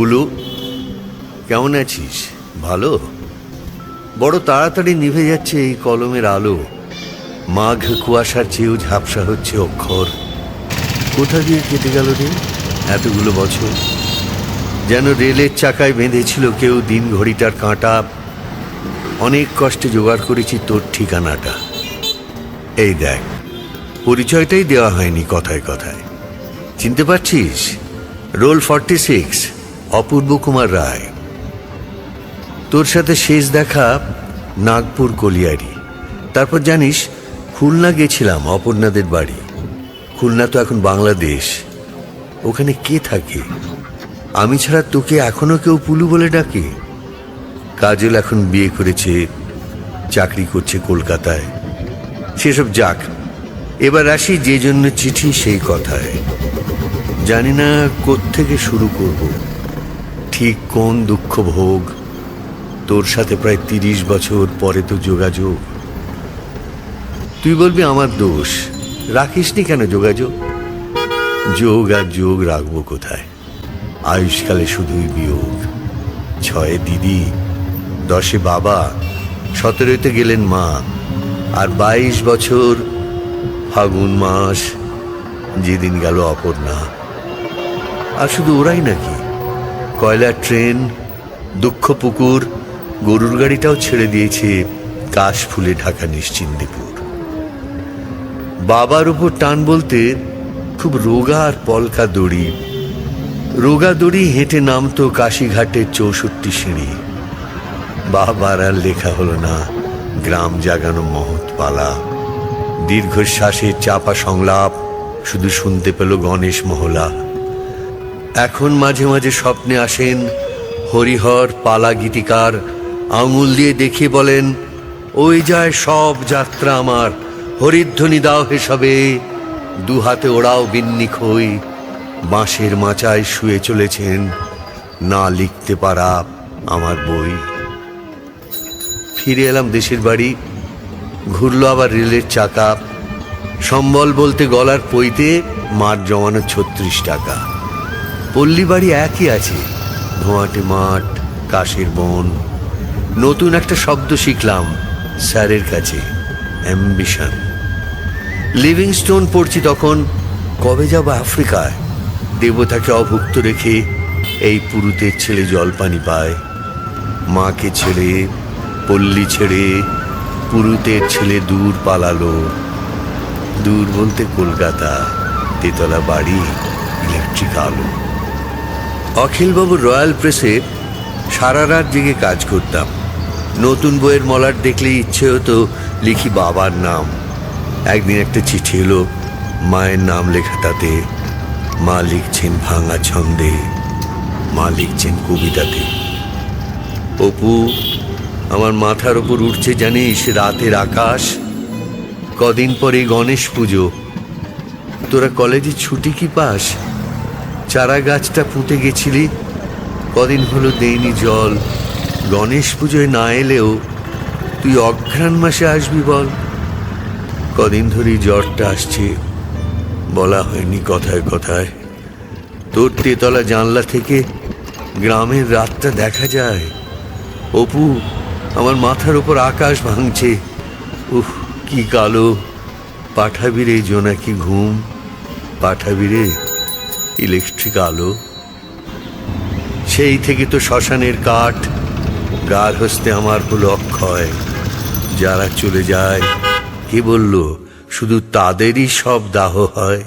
পুলু কেমন আছিস? ভালো? বড় তাড়াতাড়ি নিভে যাচ্ছে এই কলমের আলো। মাঘ কুয়াশার চেয়েও ঝাপসা হচ্ছে অক্ষর। কোথা দিয়ে কেটে গেল রে এতগুলো বছর? যেন রেলের চাকায় বেঁধেছিল কেউ দিন ঘড়িটার কাঁটা। অনেক কষ্টে জোগাড় করেছি তোর ঠিকানাটা। এই দেখ, পরিচয়টাই দেওয়া হয়নি কথায় কথায়। চিনতে পারছিস? Roll forty six. Apurba Kumar Roy. তোর সাথে শেষ দেখা নাগপুর কলিয়ারি। তারপর জানিস, খুলনা গেছিলাম অপর্ণাদের বাড়ি। খুলনা তো এখন বাংলাদেশ। ওখানে কে থাকে? আমি ছাড়া তোকে এখনও কেউ পুলু বলে ডাকে? কাজল এখন বিয়ে করেছে, চাকরি করছে কলকাতায়। সেসব যাক, এবার আসি যে জন্য চিঠি সেই কথায়। জানি না থেকে শুরু করব। ঠিক কোন দুঃখ ভোগ? তোর সাথে প্রায় তিরিশ বছর পরে তো যোগাযোগ। তুই বলবি আমার দোষ। রাখিসনি কেন যোগাযোগ? যোগ আর যোগ রাখব কোথায়? আয়ুষকালে শুধুই বিয়োগ। ছয়ে দিদি, দশে বাবা, সতেরোতে গেলেন মা, আর বাইশ বছর ফাগুন মাস, যেদিন গেল অপর্ণা। আর শুধু ওরাই নাকি? কয়লার ট্রেন, দুঃখ পুকুর, গরুর গাড়িটাও ছেড়ে দিয়েছে কাশ ফুলে ঢাকা নিশ্চিন্দিপুর। বাবার উপর টান বলতে খুব রোগা আর পলকা দড়ি। রোগা দড়ি হেঁটে নামতো কাশিঘাটের চৌষট্টি সিঁড়ি। বাবার আর লেখা হলো না, গ্রাম জাগানো মহৎ পালা। দীর্ঘশ্বাসের চাপা সংলাপ শুধু শুনতে পেল গণেশ মহলা। এখন মাঝে মাঝে স্বপ্নে আসেন হরিহর, পালা গীতিকার, আঙুল দিয়ে দেখিয়ে বলেন, ওই যায় সব যাত্রা আমার, হরিধ্বনি দাও হেসবে দু হাতে ওড়াও বিন্নি খই, বাঁশের মাচায় শুয়ে চলেছেন, না লিখতে পারা আমার বই। ফিরে এলাম দেশের বাড়ি, ঘুরলো আবার রেলের চাকা, সম্বল বলতে গলার পইতে মাঠ জমানো ছত্রিশ টাকা। পল্লী বাড়ি একই আছে। ধোঁয়াটে মাঠ, কাশের বন। নতুন একটা শব্দ শিখলাম স্যারের কাছে, অ্যাম্বিশন। লিভিংস্টোন পড়ছি তখন কবে যাব আফ্রিকায়? দেবতাকে অভুক্ত রেখে এই পুরুতের ছেলে জলপানি পায়। মাকে ছেড়ে, পল্লী ছেড়ে পুরুতের ছেলে দূর পালালো। দূর বলতে কলকাতা, তেতলা বাড়ি, ইলেকট্রিক আলো। অখিলবাবুর রয়্যাল প্রেসে সারা রাত জেগে কাজ করতাম। নতুন বইয়ের মলার দেখলেই ইচ্ছে হতো লিখি বাবার নাম। একদিন একটা চিঠি এলো, মায়ের নাম লেখা তাতে, মা লিখছেন ভাঙা ছন্দে, মা লিখছেন কবিতাতে। অপু, আমার মাথার ওপর উঠছে জানিস রাতের আকাশ, কদিন পরে গণেশ পুজো। তোরা কলেজে ছুটি কি পাস? চারা গাছটা পুঁতে গেছিলি? কদিন হলো দেইনি জল। গণেশ পুজোয় না এলেও তুই অঘ্রাণ মাসে আসবি বল। কদিন ধরেই জ্বরটা আসছে। বলা হয়নি কথায় কথায়। তোর তেতলা জানলা থেকে গ্রামের রাতটা দেখা যায়। অপু, আমার মাথার ওপর আকাশ ভাঙছে। উহ কি কালো। পাঠাবি রে জোনাকি ঘুম। পাঠাবি রে ইলেকট্রিক আলো। সেই থেকে তো শ্মশানের কাঠ গার হস্তে আমার হলো অক্ষয়। যারা চলে যায়, কে বলল, শুধু তাদেরই সব দাহ হয়?